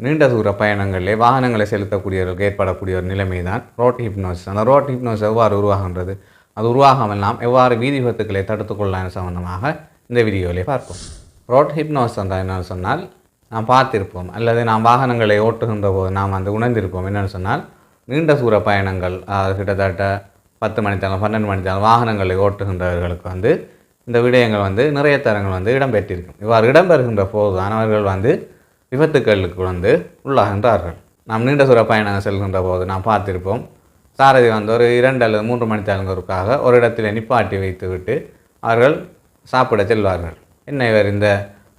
நீண்ட தூர பயணங்களிலே வாகனங்களை செலுத்தக்கூடியவர்களுக்கு ஏற்படக்கூடிய ஒரு நிலைமை தான் ரோட் ஹிப்னோசிஸ் அந்த ரோட் ஹிப்னோசிஸ் எவ்வாறு உருவாகின்றது? அது உருவாகாமல் நாம் எவ்வாறு வீதி விபத்துக்களை தடுத்துக்கொள்ளலாம் சம்பந்தமாக இந்த வீடியோவிலே பார்ப்போம். ரோட் ஹிப்னோஸ் என்றால் என்னென்னு சொன்னால் நாம் பார்த்திருப்போம் அல்லது நாம் வாகனங்களை ஓட்டுகின்ற போது நாம் வந்து உணர்ந்திருப்போம். என்னென்னு சொன்னால் நீண்ட தூர பயணங்கள் கிட்டத்தட்ட பத்து மணித்தாலும் பன்னெண்டு மணித்தாலும் வாகனங்களை ஓட்டுகின்றவர்களுக்கு வந்து இந்த விடயங்கள் வந்து நிறைய தரங்கள் வந்து இடம்பெற்றிருக்கும். இவ்வாறு இடம்பெறுகின்ற போது தான் அவர்கள் வந்து விபத்துக்களுக்கு வந்து உள்ளாகின்றார்கள். நாம் நீண்ட தூர பயணம் செல்கின்ற போது நாம் பார்த்திருப்போம் சாரதி வந்து ஒரு இரண்டு அல்லது மூன்று மணித்தாளுங்களுக்காக ஒரு இடத்துல நிப்பாட்டி வைத்துவிட்டு அவர்கள் சாப்பிட செல்வார்கள். என்ன இவர் இந்த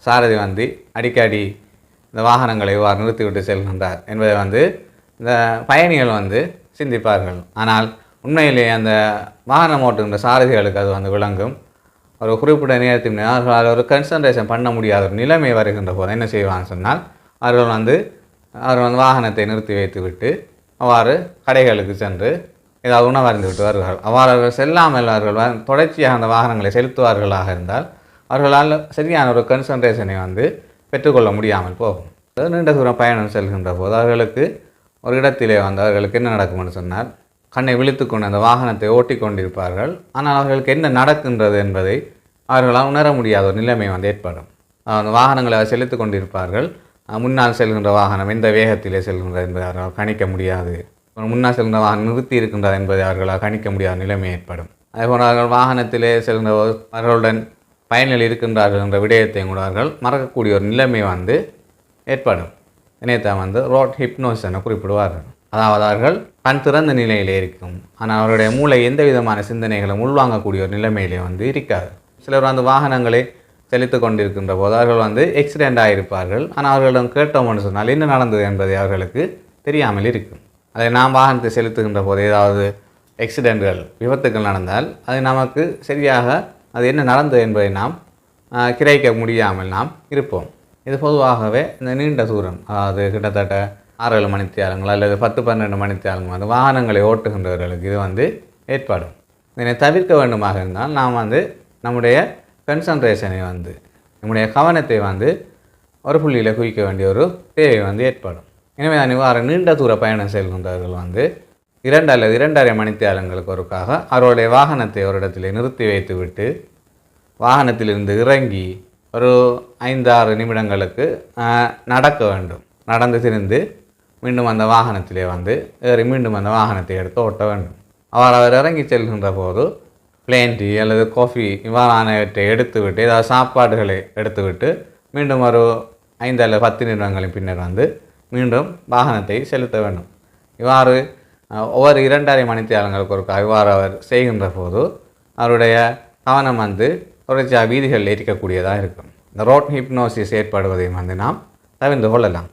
சாரதி வந்து அடிக்கடி இந்த வாகனங்களை இவ்வாறு நிறுத்திவிட்டு செல்கின்றார் என்பதை வந்து இந்த பயணிகள் வந்து சிந்திப்பார்கள். ஆனால் உண்மையிலேயே அந்த வாகனம் ஓட்டுகின்ற சாரதிகளுக்கு அது வந்து விளங்கும். ஒரு குறிப்பிட்ட நேரத்தின் அவர்கள் அதில் ஒரு கன்சன்ட்ரேஷன் பண்ண முடியாத ஒரு நிலைமை வருகின்ற போது என்ன செய்வாங்க சொன்னால் அவர்கள் வந்து அவர்கள் வந்து வாகனத்தை நிறுத்தி வைத்துவிட்டு அவ்வாறு கடைகளுக்கு சென்று ஏதாவது உணவருந்து விட்டு வருவார்கள். அவ்வாறு அவர்கள் செல்லாமல் அவர்கள் தொடர்ச்சியாக அந்த வாகனங்களை செலுத்துவார்களாக இருந்தால் அவர்களால் சரியான ஒரு கன்சன்ட்ரேஷனை வந்து பெற்றுக்கொள்ள முடியாமல் போகும். நீண்ட தூரம் பயணம் செல்கின்ற போது அவர்களுக்கு ஒரு இடத்திலே வந்து அவர்களுக்கு என்ன நடக்கும்னு சொன்னால் கண்ணை விழித்துக்கொண்டு அந்த வாகனத்தை ஓட்டிக் கொண்டிருப்பார்கள் ஆனால் அவர்களுக்கு என்ன நடக்கின்றது என்பதை அவர்களால் உணர முடியாத ஒரு நிலைமை வந்து ஏற்படும். அந்த வாகனங்களை அவர் செலுத்து கொண்டிருப்பார்கள். முன்னால் செல்கின்ற வாகனம் எந்த வேகத்திலே செல்கின்றது என்பதை அவர்களால் கணிக்க முடியாது. முன்னால் செல்கின்ற வாகனம் நிறுத்தி இருக்கின்றது என்பதை அவர்களால் கணிக்க முடியாத நிலைமை ஏற்படும். அதேபோல் அவர்கள் வாகனத்திலே செல்கின்ற அவர்களுடன் பயனில் இருக்கின்றார்கள் என்ற விடயத்தையும் கூட அவர்கள் மறக்கக்கூடிய ஒரு நிலைமை வந்து ஏற்படும். இணையத்தான் வந்து ரோட் ஹிப்னோஸ் என குறிப்பிடுவார்கள். அதாவது அவர்கள் கண் திறந்த நிலையிலே இருக்கும். ஆனால் அவருடைய மூளை எந்த விதமான சிந்தனைகளும் உள்வாங்கக்கூடிய ஒரு நிலைமையிலே வந்து இருக்காது. சிலர் வந்து வாகனங்களை செலுத்து கொண்டிருக்கின்ற போது அவர்கள் வந்து எக்ஸிடெண்ட் ஆகியிருப்பார்கள் ஆனால் அவர்களிடம் கேட்டோம்னு சொன்னால் என்ன நடந்தது என்பதை அவர்களுக்கு தெரியாமல் இருக்கும். அதை நாம் வாகனத்தை செலுத்துகின்ற போது ஏதாவது எக்ஸிடெண்ட்கள் விபத்துக்கள் நடந்தால் அது நமக்கு சரியாக அது என்ன நடந்தது என்பதை நாம் கிரகிக்க முடியாமல் நாம் இருப்போம். இது பொதுவாகவே இந்த நீண்ட தூரம் அதாவது கிட்டத்தட்ட ஆறு ஏழு மணித்தியாலங்கள்? அல்லது பத்து பன்னெண்டு மணித்தியாலங்கள்? வந்து வாகனங்களை ஓட்டுகின்றவர்களுக்கு இது வந்து ஏற்பாடும் இதனை தவிர்க்க வேண்டுமாக இருந்தால் நாம் வந்து நம்முடைய கன்சன்ட்ரேஷனை வந்து நம்முடைய கவனத்தை வந்து ஒரு புள்ளியில் குவிக்க வேண்டிய ஒரு தேவை வந்து ஏற்படும். எனவே தான் நீண்ட தூர பயணம் செல்கின்றவர்கள் வந்து இரண்டு அல்லது இரண்டரை மணித்தியாலங்களுக்கு ஒருக்காக அவருடைய வாகனத்தை ஒரு இடத்திலே நிறுத்தி வைத்துவிட்டு வாகனத்திலிருந்து இறங்கி ஒரு ஐந்து ஆறு நிமிடங்களுக்கு நடக்க வேண்டும். நடந்து திரிந்து மீண்டும் அந்த வாகனத்திலே வந்து ஏறி மீண்டும் அந்த வாகனத்தை எடுத்து ஓட்ட வேண்டும். அவர் அவர் இறங்கி செல்கின்ற போது பிளேன் டீ அல்லது காஃபி இவ்வாறானவற்றை எடுத்துவிட்டு ஏதாவது சாப்பாடுகளை எடுத்துவிட்டு மீண்டும் ஒரு ஐந்து அல்லது பத்து நிமிடங்களின் பின்னர் வந்து மீண்டும் வாகனத்தை செலுத்த வேண்டும். இவ்வாறு ஒவ்வொரு இரண்டரை மணித்தியாலங்களுக்கு ஒரு இவ்வாறு அவர் செய்கின்ற போது அவருடைய கவனம் வந்து தொடர்ச்சியாக வீதிகளில் இருக்கக்கூடியதாக இருக்கும். இந்த ரோட் ஹிப்னோசிஸ் ஏற்படுவதையும் வந்து நாம் தவிர்ந்து கொள்ளலாம்.